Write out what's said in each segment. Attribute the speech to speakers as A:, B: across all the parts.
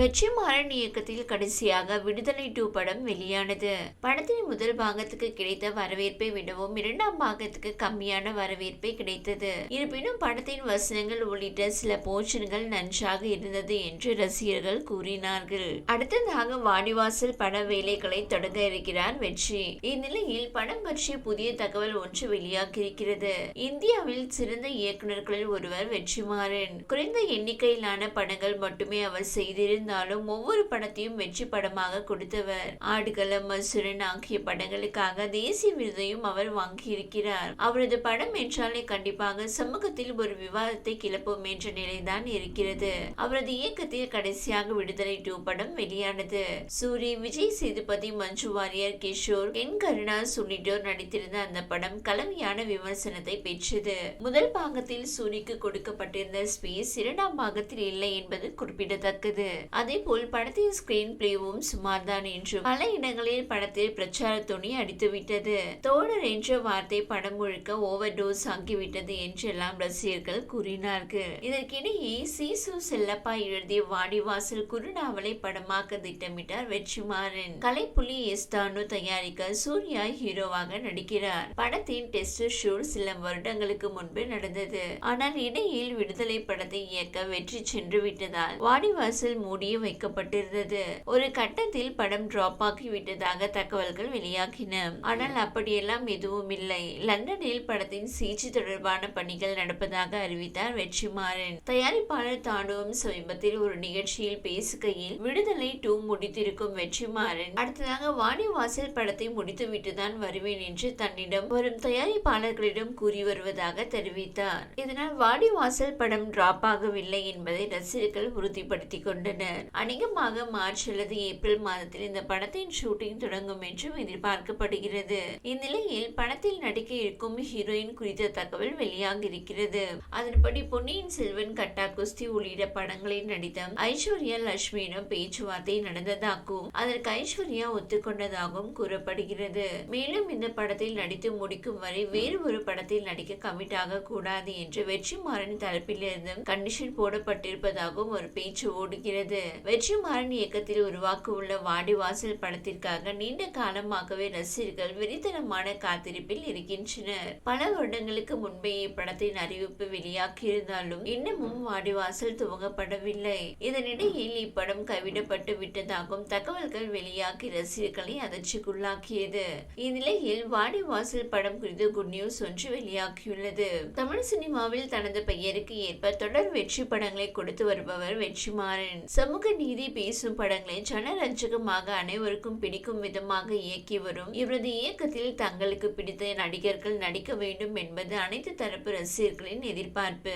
A: வெற்றிமாறன் இயக்கத்தில் கடைசியாக விடுதலை டூ படம் வெளியானது. படத்தின் முதல் பாகத்துக்கு கிடைத்த வரவேற்பை விடவும் இரண்டாம் பாகத்துக்கு கம்மியான வரவேற்பே கிடைத்தது. இருப்பினும் படத்தின் வசனங்கள் உள்ளிட்ட சில போர்ஷன்கள் நன்றாக இருந்தது என்று ரசிகர்கள் கூறினார்கள். அடுத்ததாக வாடிவாசல் பட வேலைகளை தொடங்க இருக்கிறார் வெற்றி. இந்நிலையில் படம் பற்றிய புதிய தகவல் ஒன்று வெளியாகியிருக்கிறது. இந்தியாவில் சிறந்த இயக்குநர்களில் ஒருவர் வெற்றிமாறன் குறைந்த எண்ணிக்கையிலான படங்கள் மட்டுமே அவர் இருந்தாலும் ஒவ்வொரு படத்தையும் வெற்றி படமாக கொடுத்தவர். ஆடுகளம் மசுரன் ஆகிய படங்களுக்காக தேசிய விருதையும் அவர் வாங்கியிருக்கிறார். அவரது படம் என்றாலே கண்டிப்பாக சமூகத்தில் ஒரு விவாதத்தை கிளப்பும் என்ற நிலைதான் இருக்கிறது. அவரது இயக்கத்தில் கடைசியாக விடுதலை டூ படம் வெளியானது. சூரி விஜய் சேதுபதி மஞ்சு வாரியர் கிஷோர் என் கருணா உள்ளிட்டோர் நடித்திருந்த அந்த படம் கலவையான விமர்சனத்தை பெற்றது. முதல் பாகத்தில் சூரிக்கு கொடுக்கப்பட்டிருந்த ஸ்பேஸ் இரண்டாம் பாகத்தில் இல்லை என்பது குறிப்பிடத்தக்கது. அதே போல் படத்தின் ஸ்கிரீன் பிளேவும் சுமார்தான் என்றும். பல இடங்களில் படத்தில் பிரச்சார துணி அடித்துவிட்டது. தோழர் என்ற வார்த்தை படம் முழுக்க ஓவர் டோஸ் ஆகிவிட்டது என்றெல்லாம் ரசிகர்கள் கூறினார்கள். இதற்கிடையே சீசு செல்லப்பா எழுதிய வாடிவாசல் குறுநாவலை படமாக்க திட்டமிட்டார் வெற்றிமாறன். கலைப்புலி எஸ்தானு தயாரிக்க சூர்யா ஹீரோவாக நடிக்கிறார். படத்தின் டெஸ்ட் ஷூட் சில வருடங்களுக்கு முன்பு நடந்தது. ஆனால் இடையில் விடுதலை படத்தை இயக்க வெற்றி சென்று விட்டதால் வாடிவாசல் மூடிய வைக்கப்பட்டிருந்தது. ஒரு கட்டத்தில் படம் டிராப் ஆகிவிட்டதாக தகவல்கள் வெளியாகின. ஆனால் அப்படியெல்லாம் எதுவும் இல்லை. லண்டனில் படத்தின் சிஜி தொடர்பான பணிகள் நடப்பதாக அறிவித்தார் வெற்றிமாறன். தயாரிப்பாளர் தானுவும் சமீபத்தில் ஒரு நிகழ்ச்சியில் பேசுகையில் விடுதலை டூ முடித்திருக்கும் வெற்றிமாறன் அடுத்ததாக வாடிவாசல் படத்தை முடித்துவிட்டுதான் வருவேன் என்று தன்னிடம் வரும் தயாரிப்பாளர்களிடம் கூறி வருவதாக தெரிவித்தார். இதனால் வாடிவாசல் படம் டிராப் ஆகவில்லை என்பதை ரசிகர்கள் உறுதிப்படுத்திக் கொண்டனர். அநேகமாக மார்ச் அல்லது ஏப்ரல் மாதத்தில் இந்த படத்தின் ஷூட்டிங் தொடங்கும் என்றும் எதிர்பார்க்கப்படுகிறது. இந்நிலையில் படத்தில் நடிக்க இருக்கும் ஹீரோயின் குறித்த தகவல் வெளியாக இருக்கிறது அதன்படி பொன்னியின் செல்வன் கட்டா குஸ்தி உள்ளிட்ட படங்களில் நடித்த ஐஸ்வர்யா லட்சுமியிடம் பேச்சுவார்த்தை நடந்ததாகவும் அதற்கு ஐஸ்வர்யா ஒத்துக்கொண்டதாகவும் கூறப்படுகிறது. மேலும் இந்த படத்தில் நடித்து முடிக்கும் வரை வேறு ஒரு படத்தில் நடிக்க கமிட் ஆக கூடாது என்று வெற்றிமாறன் தரப்பிலிருந்தும் கண்டிஷன் போடப்பட்டிருப்பதாகவும் ஒரு பேச்சு ஓடுகிறது. வெற்றிமாறன் இயக்கத்தில் உருவாக்க உள்ள வாடிவாசல் படத்திற்காக நீண்ட காலமாகவே ரசிகர்கள் வெறித்தனமான காத்திருப்பில் இருக்கின்றனர். பல வருடங்களுக்கு முன்பே இப்படத்தின் அறிவிப்பு வெளியாகியிருந்தாலும் இன்னமும் வாடிவாசல் துவங்கப்படவில்லை. இதனிடையில் இப்படம் கைவிடப்பட்டு விட்டதாகவும் தகவல்கள் வெளியாகி ரசிகர்களை அதிர்ச்சிக்குள்ளாக்கியது. இந்நிலையில் வாடிவாசல் படம் குறித்து குட் நியூஸ் ஒன்று வெளியாகியுள்ளது. தமிழ் சினிமாவில் தனது பெயருக்கு ஏற்ப தொடர் வெற்றி படங்களை கொடுத்து வருபவர் வெற்றிமாறன். சமூக நீதி பேசும் படங்களை ஜனரஞ்சகமாக அனைவருக்கும் பிடிக்கும் விதமாக இயக்கி வரும் இவரது இயக்கத்தில் தங்களுக்கு பிடித்த நடிகர்கள் நடிக்க வேண்டும் என்பது அனைத்து தரப்பு ரசிகர்களின் எதிர்பார்ப்பு.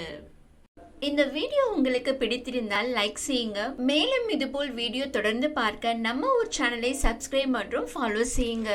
A: இந்த வீடியோ உங்களுக்கு பிடித்திருந்தால் லைக் செய்யுங்க. மேலும் இதுபோல் வீடியோ தொடர்ந்து பார்க்க நம்ம ஒரு சேனலை சப்ஸ்கிரைப் மற்றும் ஃபாலோ செய்யுங்க.